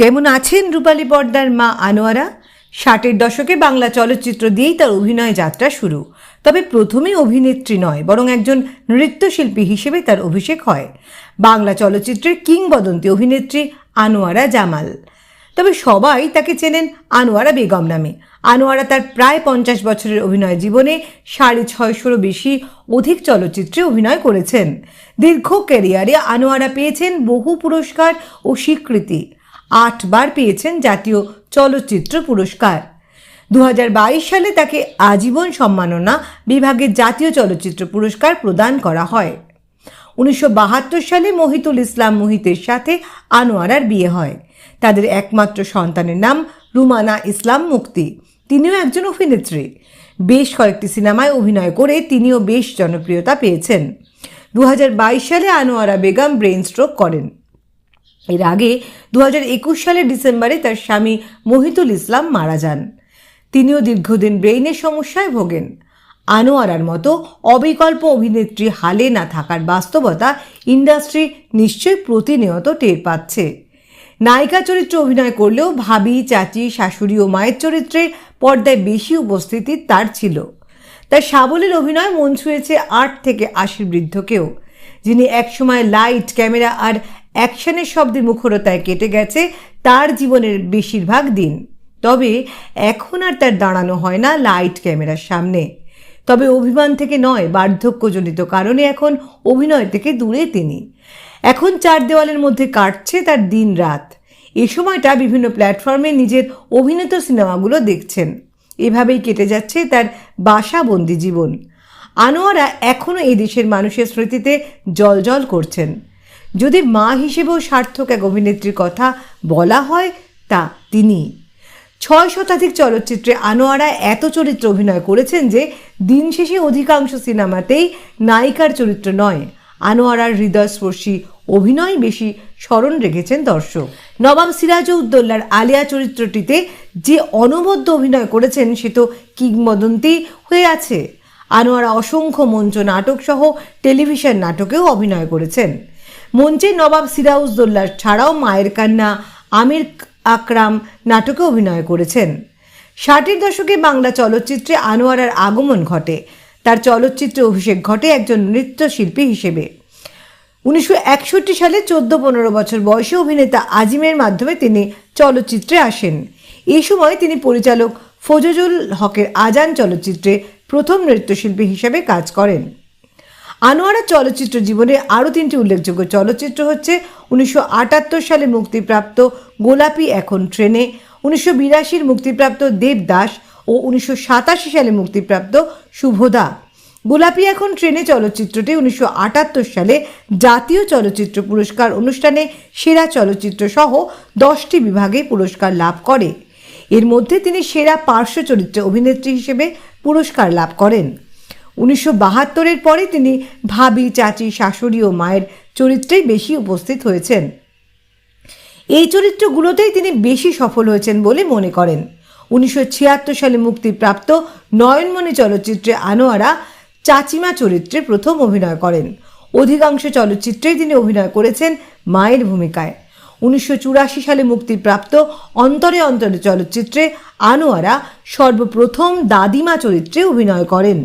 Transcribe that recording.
কেমন আছেন রূপালী পর্দার মা আনোয়ারা? ষাটের দশকে বাংলা চলচ্চিত্র দিয়েই তার অভিনয় যাত্রা শুরু। তবে প্রথমে অভিনেত্রী নয়, বরং একজন নৃত্যশিল্পী হিসেবে তার অভিষেক হয়। বাংলা চলচ্চিত্রের কিংবদন্তি অভিনেত্রী আনোয়ারা জামাল। তবে সবাই তাকে চেনেন আনোয়ারা বেগম নামে। আনোয়ারা তার প্রায় পঞ্চাশ বছরের অভিনয় জীবনে সাড়ে ছয়শোরও বেশি অধিক চলচ্চিত্রে অভিনয় করেছেন। দীর্ঘ ক্যারিয়ারে আনোয়ারা পেয়েছেন বহু পুরস্কার ও স্বীকৃতি। আটবার পেয়েছেন জাতীয় চলচ্চিত্র পুরস্কার। দু হাজার বাইশ সালে তাকে আজীবন সম্মাননা বিভাগে জাতীয় চলচ্চিত্র পুরস্কার প্রদান করা হয়। উনিশশো বাহাত্তর সালে মহিতুল ইসলাম মোহিতের সাথে আনোয়ারার বিয়ে হয়। তাদের একমাত্র সন্তানের নাম রুমানা ইসলাম মুক্তি। তিনিও একজন অভিনেত্রী। বেশ কয়েকটি সিনেমায় অভিনয় করে তিনিও বেশ জনপ্রিয়তা পেয়েছেন। দু হাজার বাইশ সালে আনোয়ারা বেগম ব্রেন স্ট্রোক করেন। এর আগে দু হাজার একুশ সালের ডিসেম্বরে তার স্বামী মহিতুল ইসলাম মারা যান। তিনিও দীর্ঘদিন ব্রেইনের সমস্যায় ভোগেন। আনোয়ারার মতো অবিকল্প অভিনেত্রী হালে না থাকার বাস্তবতা ইন্ডাস্ট্রি নিশ্চয়ই প্রতিনিয়ত টের পাচ্ছে। নায়িকা চরিত্রে অভিনয় করলেও ভাবি, চাচি, শাশুড়ি ও মায়ের চরিত্রে পর্দায় বেশি উপস্থিতি তার ছিল। তার সাবলীল অভিনয় মন ছুঁয়েছে আট থেকে আশির বৃদ্ধকেও, যিনি একসময় লাইট, ক্যামেরা আর অ্যাকশনের শব্দের মুখরতায় কেটে গেছে তার জীবনের বেশিরভাগ দিন। তবে এখন আর তার দাঁড়ানো হয় না লাইট ক্যামেরার সামনে। তবে অভিমান থেকে নয়, বার্ধক্যজনিত কারণে এখন অভিনয় থেকে দূরে তিনি। এখন চার দেওয়ালের মধ্যে কাটছে তার দিন রাত। এ সময়টা বিভিন্ন প্ল্যাটফর্মে নিজের অভিনীত সিনেমাগুলো দেখছেন। এভাবেই কেটে যাচ্ছে তার বাসাবন্দি জীবন। আনোয়ারা এখনও এই দেশের মানুষের স্মৃতিতে জলজল করছেন। যদি মা হিসেবেও সার্থক এক অভিনেত্রীর কথা বলা হয়, তা তিনি। ছয় শতাধিক চলচ্চিত্রে আনোয়ারা এত চরিত্র অভিনয় করেছেন যে, দিন শেষে অধিকাংশ সিনেমাতেই নায়িকার চরিত্র নয়, আনোয়ারার হৃদয়স্পর্শী অভিনয় বেশি স্মরণ রেখেছেন দর্শক। নবাব সিরাজউদ্দৌলার আলিয়া চরিত্রটিতে যে অনবদ্য অভিনয় করেছেন, সে তো কিংবদন্তি হয়ে আছে। আনোয়ারা অসংখ্য মঞ্চ নাটক সহ টেলিভিশন নাটকেও অভিনয় করেছেন। মঞ্চে নবাব সিরাউদ্দৌল্লা ছাড়াও মায়ের কান্না, আমির আকরাম নাটকে অভিনয় করেছেন। ষাটের দশকে বাংলা চলচ্চিত্রে আনোয়ারার আগমন ঘটে। তার চলচ্চিত্রে অভিষেক ঘটে একজন নৃত্যশিল্পী হিসেবে। উনিশশো একষট্টি সালে চোদ্দ পনেরো বছর বয়সে অভিনেতা আজিমের মাধ্যমে তিনি চলচ্চিত্রে আসেন। এই সময় তিনি পরিচালক ফজজুল হকের আজান চলচ্চিত্রে প্রথম নৃত্যশিল্পী হিসেবে কাজ করেন। আনোয়ারা চলচ্চিত্র জীবনে আরও তিনটি উল্লেখযোগ্য চলচ্চিত্র হচ্ছে উনিশশো আটাত্তর সালে মুক্তিপ্রাপ্ত গোলাপি এখন ট্রেনে, উনিশশো বিরাশির মুক্তিপ্রাপ্ত দেবদাস ও উনিশশো সাতাশি সালে মুক্তিপ্রাপ্ত শুভদা গোলাপি এখন ট্রেনে চলচ্চিত্রটি উনিশশো আটাত্তর সালে জাতীয় চলচ্চিত্র পুরস্কার অনুষ্ঠানে সেরা চলচ্চিত্র সহ দশটি বিভাগে পুরস্কার লাভ করে। এর মধ্যে তিনি সেরা পার্শ্ব চরিত্রে অভিনেত্রী হিসেবে পুরস্কার লাভ করেন। উনিশশো বাহাত্তরের পরে তিনি ভাবি, চাচি, শাশুড়ি ও মায়ের চরিত্রেই বেশি উপস্থিত হয়েছেন। এই চরিত্রগুলোতেই তিনি বেশি সফল হয়েছেন বলে মনে করেন। উনিশশো ছিয়াত্তর সালে মুক্তিপ্রাপ্ত নয়নমণি চলচ্চিত্রে আনোয়ারা চাচিমা চরিত্রে প্রথম অভিনয় করেন। অধিকাংশ চলচ্চিত্রেই তিনি অভিনয় করেছেন মায়ের ভূমিকায়। উনিশশো চুরাশি সালে মুক্তিপ্রাপ্ত অন্তরে অন্তরে চলচ্চিত্রে আনোয়ারা সর্বপ্রথম দাদিমা চরিত্রে অভিনয় করেন।